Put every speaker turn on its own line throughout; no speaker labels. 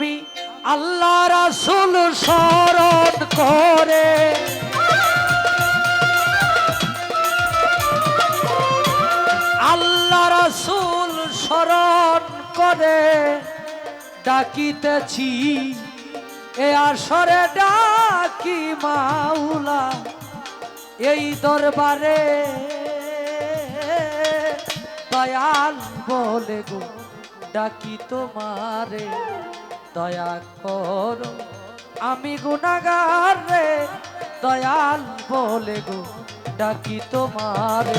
আমি আল্লাহ রাসুল স্মরণ করে। আল্লাহ রাসুল স্মরণ করে। ডাকিতেছি, এ আসরে ডাকি মাওলা, এই দরবারে। দয়াল বলে গো, ডাকি তোমারে। দয়া করো আমি গুনাগার রে দয়াল বলে গো ডাকি তোমারে।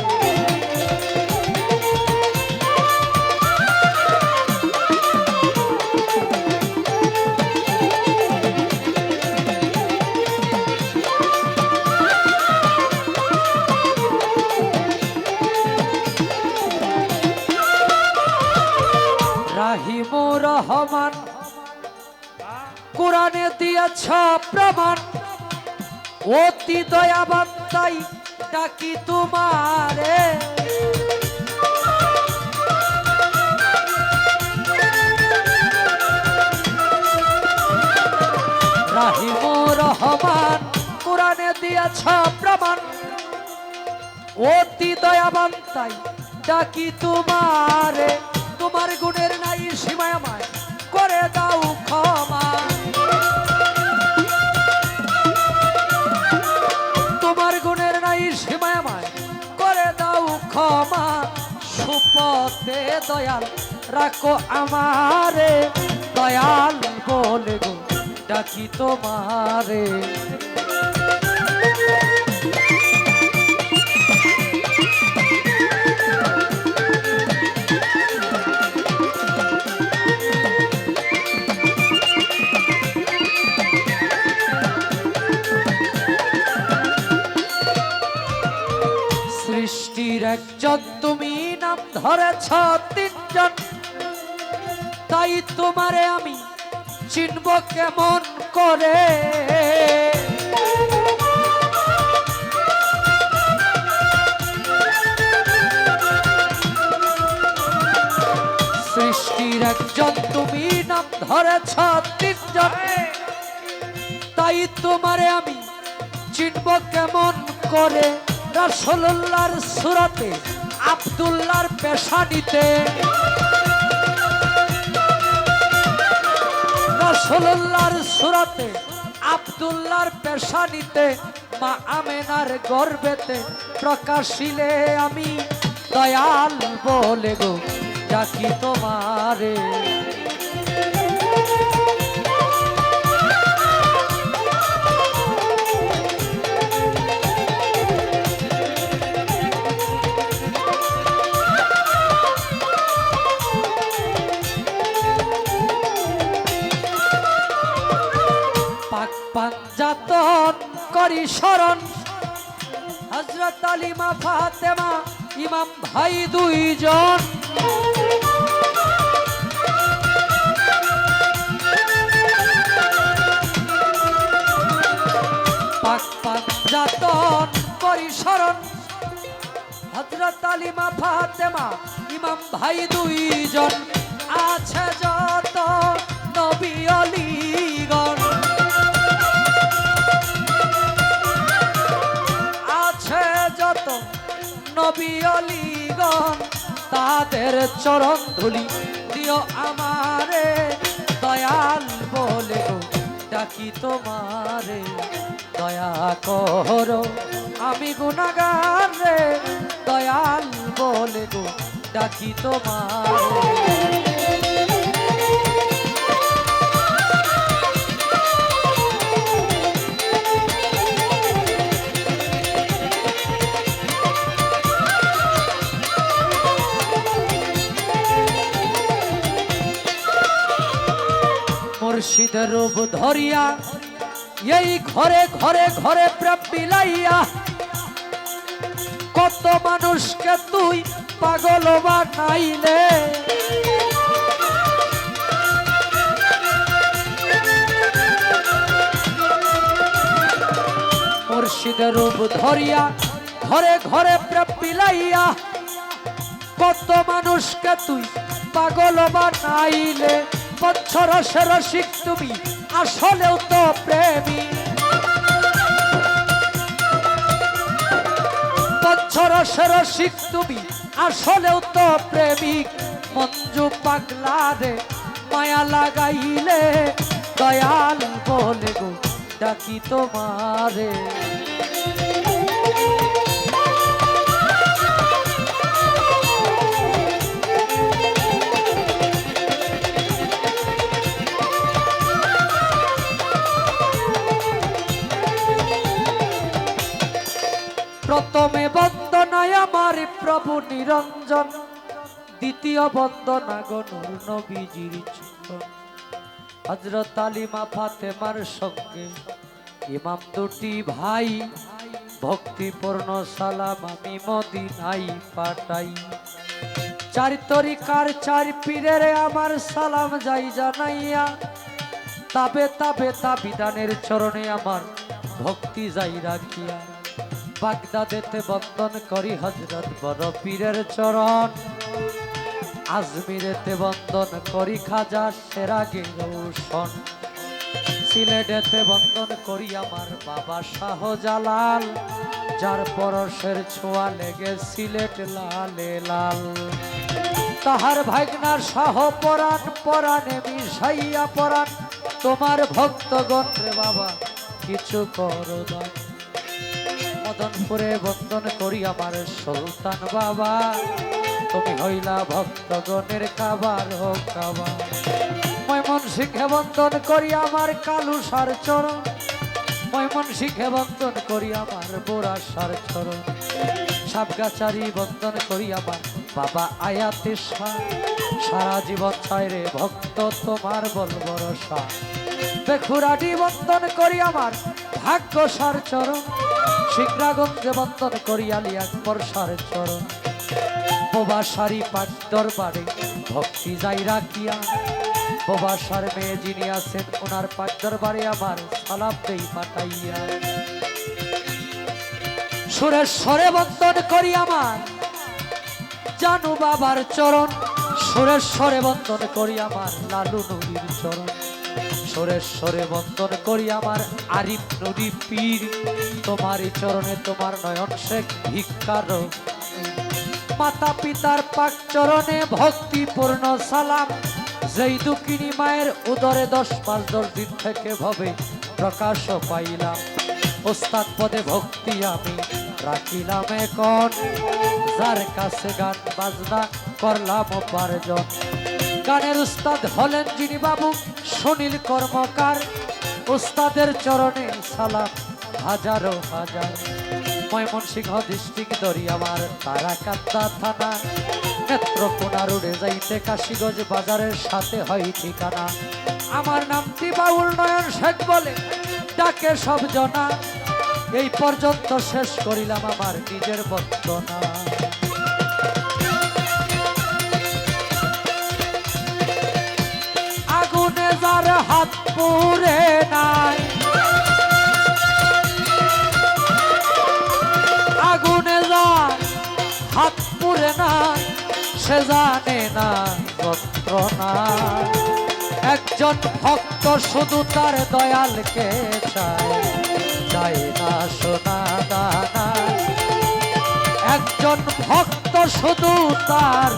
দিয়েছ প্রমাণ। অতি দয়াবান, তাই ডাকি তোমারে। রহমান, কোরআনে দিয়েছ প্রমাণ। অতি দয়াবান, তাই ডাকি তোমারে। তোমার গুণের দয়াল রাখো আমারে। দয়াল বলে গো ডাকি তোমারে। সৃষ্টির একজন তুমি নাম ধরেছ তিনজন। তাই তোমারে আমি চিনব কেমন করে? সৃষ্টির একজন তুমি নাম ধরেছ তিনজন। তাই তোমারে আমি চিনব কেমন করে? রাসোল্লার সুরাতে আবদুল্লার পেশানিতে রাসোল্লার সুরাতে আবদুল্লার পেশানিতে মা আমেনার গর্বেতে প্রকাশিলে আমি, দয়াল বলে গো, ডাকি তোমারে। হজরত আলিমা ফাতেমা, ইমাম ভাই দুইজন। শরণ হজরত আলিমা ফাতেমা, ইমাম ভাই দুইজন। আছে যত নবী অলিগণ নবী অলিগণ তাদের চরণ ধুলি দিও আমারে। দয়াল বলে ডাকি তোমারে, দয়া কর, আমি গুণাগার রে। দয়াল বলে গো ডাকি তোমারে। মুর্শিদের রূপ ধরিয়া, এই ঘরে ঘরে ঘরে প্রেম বিলাইয়া কত মানুষকে তুই পাগল বানাইলে। মুর্শিদের রূপ ধরিয়া, ঘরে ঘরে প্রেম বিলাইয়া কত মানুষকে তুই পাগল বানাইলে। পঞ্চরসের রসিক তুমি, আসলেও তো প্রেমী। পঞ্চরসের রসিক তুমি, আসলেও তো প্রেমিক মঞ্জু পাগলা রে, মায়া লাগাইলে দয়াল বলে গো, ডাকি তোমারে। প্রভু নিরঞ্জন, দ্বিতীয় বন্দনা গনুর নবীজির চিন্তন। হজরত আলিমা ফাতেমার সঙ্গে ইমাম দুটি ভাই, ভক্তিপূর্ণ সালাম আমি মদিনাই পাঠাই। চার তরিকার চার পীরের আমার সালাম যাই জানাইয়া, তাবে তাবে তা বিধানের চরণে আমার ভক্তি যাই রাখিয়া। বাগদাদেতে বন্দন করি হজরত বড় পীরের চরণ। আজমিরেতে বন্দন করি খাজা সেরাগে রৌশন সিলেটেতে বন্দন করি আমার বাবা শাহজালাল। যার পরশের ছোঁয়া লেগে সিলেট লালে লাল। তাহার ভাগনার শাহ পরাণ পরাণে মিশাইয়া পরাণ। তোমার ভক্তগণ রে বাবা, কিছু করো দান মদনপুরে বন্দন করি আমার সুলতান বাবা। তুমি হইলা ভক্তগণের কাবার হোক কাবার ময়মন শিখে বন্দন করি আমার কালু সার চরণ। ময়মন শিখে বন্দন করি আমার বোরা সার চরণ। সাবগাছারি বন্দন করি আমার বাবা আয়াতে সারা। জীবন চাই রে ভক্ত তোমার বল ভরসা বেখুরাটি বন্দন করি আমার ভাগ্য সার চরণ। শিগ্রাগঞ্জে বন্দন করি আলী আকবর সার চরণ। বোবা সারি পাট দরবারে ভক্তি যাই রাখিয়া। বোবা সার মেয়ে যিনি আছেন, ওনার পাট দরবারে আমার সালাম দেই পাঠাইয়া। সুরেশ্বরে বন্দন করি আমার, জানু বাবার চরণ। সুরেশ্বরে বন্দন করি আমার, লালু নদীর চরণ। সুরেশ্বরে বন্দন করি আমার আরিফ নদী পীর। তোমার চরণে তোমার নয়ন শেখ ভিক্ষার মাতা পিতার পাক চরণে ভক্তিপূর্ণ সালাম। যেই দুঃখিনী মায়ের উদরে দশ পাঁচ দশ দিন থেকে ভবে প্রকাশ পাইলাম। ওস্তাদ পদে ভক্তি আমি রাখিলাম এখন। যার কাছে গান বাজনা করলাম উপার্জন। গানের উস্তাদ হলেন যিনি বাবু। সুনীল কর্মকার, উস্তাদের চরণে সালাম। হাজারো, হাজার। ময়মনসিংহ ডিস্ট্রিক্ট দরি আমার তারাকান্দা থানা। নেত্রকোনা রোডে যাইতে কাশিগঞ্জ বাজারের সাথে হয় ঠিকানা। আমার নামটি বাউল নয়ন শেখ বলে, ডাকে সব জনা। এই পর্যন্ত শেষ করিলাম আমার নিজের বর্তনা যার হাত পুরে নাই। আগুনে যার হাত পুরে নাই, সে জানে না যন্ত্রণা। একজন ভক্ত শুধু তার দয়ালকে চায় চায় না সোনা দানা। একজন ভক্ত শুধু তার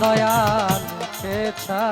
দয়ালকে চায়।